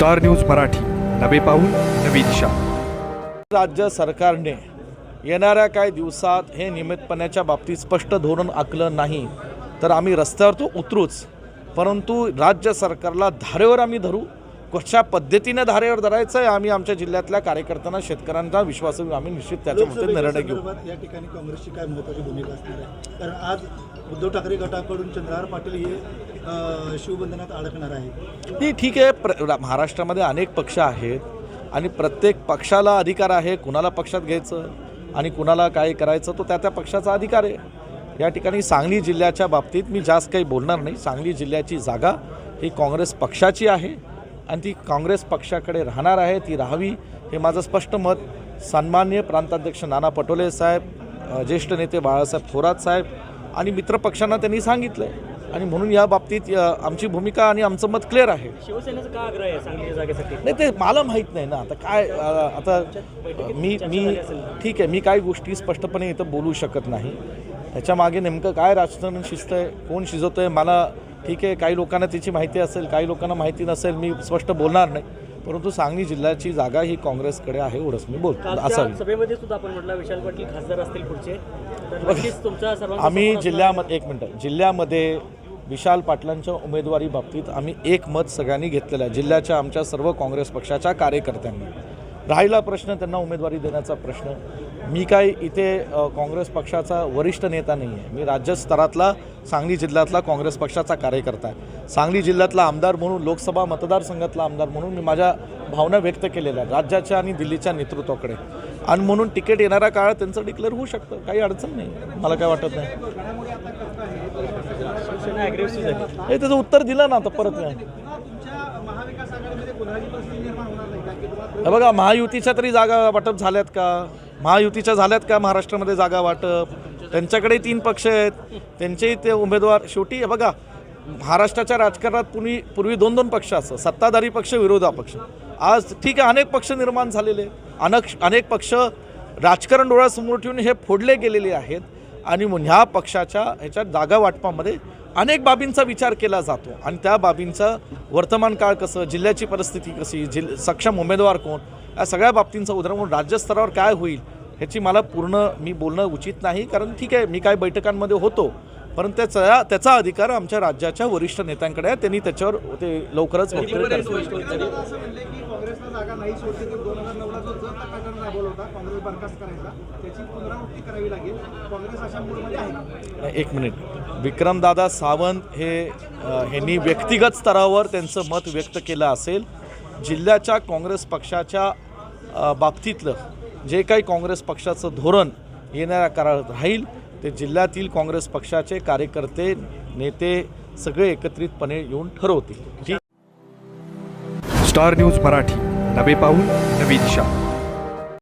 Star news Marathi. नवे पाऊल नवी दिशा. राज्य सरकारने येणाऱ्या काही दिवसात हे नियमितपणाच्या बाबतीत स्पष्ट धोरण आखलं नाही. तर आम्ही रस्त्यावर तो उतरूच परंतु राज्य सरकारला धारेवर आम्ही धरू कशा पद्धतीने धारेवर धरायचं आहे. आम्ही आमच्या जिल्ह्यातल्या कार्यकर्त्यांना शेतकऱ्यांचा विश्वास आम्ही निश्चित त्याच्यामध्ये निर्णय घेऊ. या ठिकाणी काँग्रेसची काय महत्त्वाची भूमिका असणार आहे? कारण आज उद्धव ठाकरे गटाकडून चंद्रहार पाटील हे शिवबंधनात अडकणार आहे नाही ठीक आहे. प्र महाराष्ट्रामध्ये अनेक पक्ष आहेत आणि प्रत्येक पक्षाला अधिकार आहे कुणाला पक्षात घ्यायचं आणि कुणाला काय करायचं तो त्या त्या पक्षाचा अधिकार आहे. या ठिकाणी सांगली जिल्ह्याच्या बाबतीत मी जास्त काही बोलणार नाही. सांगली जिल्ह्याची जागा ही काँग्रेस पक्षाची आहे. आणि ती काँग्रेस पक्षाकडे राहणार आहे ती राहावी हे माझं स्पष्ट मत. सन्मान्य प्रांताध्यक्ष नाना पटोले साहेब ज्येष्ठ नेते बाळासाहेब थोरात साहेब आणि मित्रपक्षांना त्यांनी सांगितलं आहे आणि म्हणून या बाबतीत आमची भूमिका आणि आमचं मत क्लिअर आहे. शिवसेनेचा का आग्रह आहे जागेसाठी? नाही ते मला माहीत नाही ना. आता काय आता मी मी ठीक आहे मी काही गोष्टी स्पष्टपणे इथं बोलू शकत नाही. त्याच्यामागे नेमकं काय राजकारण शिस्त आहे कोण शिजवतं आहे मला ठीक आहे काही लोकांना त्याची माहिती असेल काही लोकांना माहिती नसेल मी स्पष्ट बोलणार नाही. परंतु सांगली जिल्ह्याची जागा ही काँग्रेसकडे आहे एवढंच मी बोलतो. असावी सभेमध्ये सुद्धा आपण म्हटलं विशाल पाटील खासदार असतील पुढचे. आम्ही जिल्ह्यामध्ये एक मिनटं. जिल्ह्यामध्ये विशाल पाटलांच्या उमेदवारी बाबतीत आम्ही एक मत सगळ्यांनी घेतलेलं आहे. जिल्ह्याच्या आमच्या सर्व काँग्रेस पक्षाच्या कार्यकर्त्यांनी. राहिला प्रश्न त्यांना उमेदवारी देण्याचा प्रश्न. मी काय इथे काँग्रेस पक्षाचा वरिष्ठ नेता नाही आहे. मी राज्यस्तरातला सांगली जिल्ह्यातला काँग्रेस पक्षाचा कार्यकर्ता आहे. सांगली जिल्ह्यातला आमदार म्हणून लोकसभा मतदारसंघातला आमदार म्हणून मी माझ्या भावना व्यक्त केलेल्या राज्याच्या आणि दिल्लीच्या नेतृत्वाकडे. आणि म्हणून तिकीट येणारा काळ त्यांचं डिक्लेअर होऊ शकतं. काही अडचण नाही. मला काय वाटत नाही. हे त्याचं उत्तर दिलं ना आता परत. नाही बघा महायुतीच्या तरी जागा वाटप झाल्यात का? महायुतीच्या झाल्यात का महाराष्ट्रामध्ये जागा वाटप? त्यांच्याकडे तीन पक्ष आहेत. त्यांचेही ते उमेदवार शेवटी बघा महाराष्ट्राच्या राजकारणात पूर्वी पूर्वी दोन दोन पक्ष असं सत्ताधारी पक्ष विरोधा पक्ष. आज ठीक आहे अनेक पक्ष निर्माण झालेले अनेक अनेक पक्ष राजकारण डोळ्यासमोर ठेवून हे फोडले गेलेले आहेत. आणि मग ह्या पक्षाच्या ह्याच्यात जागा वाटपामध्ये अनेक बाबींचा विचार केला जातो आणि त्या बाबींचं वर्तमान काळ कसं जिल्ह्याची परिस्थिती कशी जिल सक्षम उमेदवार कोण या सगळ्या बाबतींचा उदाहरण म्हणून राज्यस्तरावर काय होईल ह्याची मला पूर्ण मी बोलणं उचित नाही कारण ठीक आहे मी काय बैठकांमध्ये होतो परंतु त्याचा त्याचा अधिकार आमच्या राज्याच्या वरिष्ठ नेत्यांकडे आहे त्यांनी त्याच्यावर ते लवकरच एक मिनिट. विक्रमदादा सावंत हे ह्यांनी व्यक्तिगत स्तरावर त्यांचं मत व्यक्त केलं असेल. जिल्ह्याच्या काँग्रेस पक्षाच्या बाबतीतलं जे काही काँग्रेस पक्षाचं धोरण येणाऱ्या काळात राहील ते जिल्ह्यातील काँग्रेस पक्षाचे कार्यकर्ते नेते सगळे एकत्रितपणे येऊन ठरवतील. ठीक? स्टार न्यूज मराठी नवे पाऊल नवी दिशा.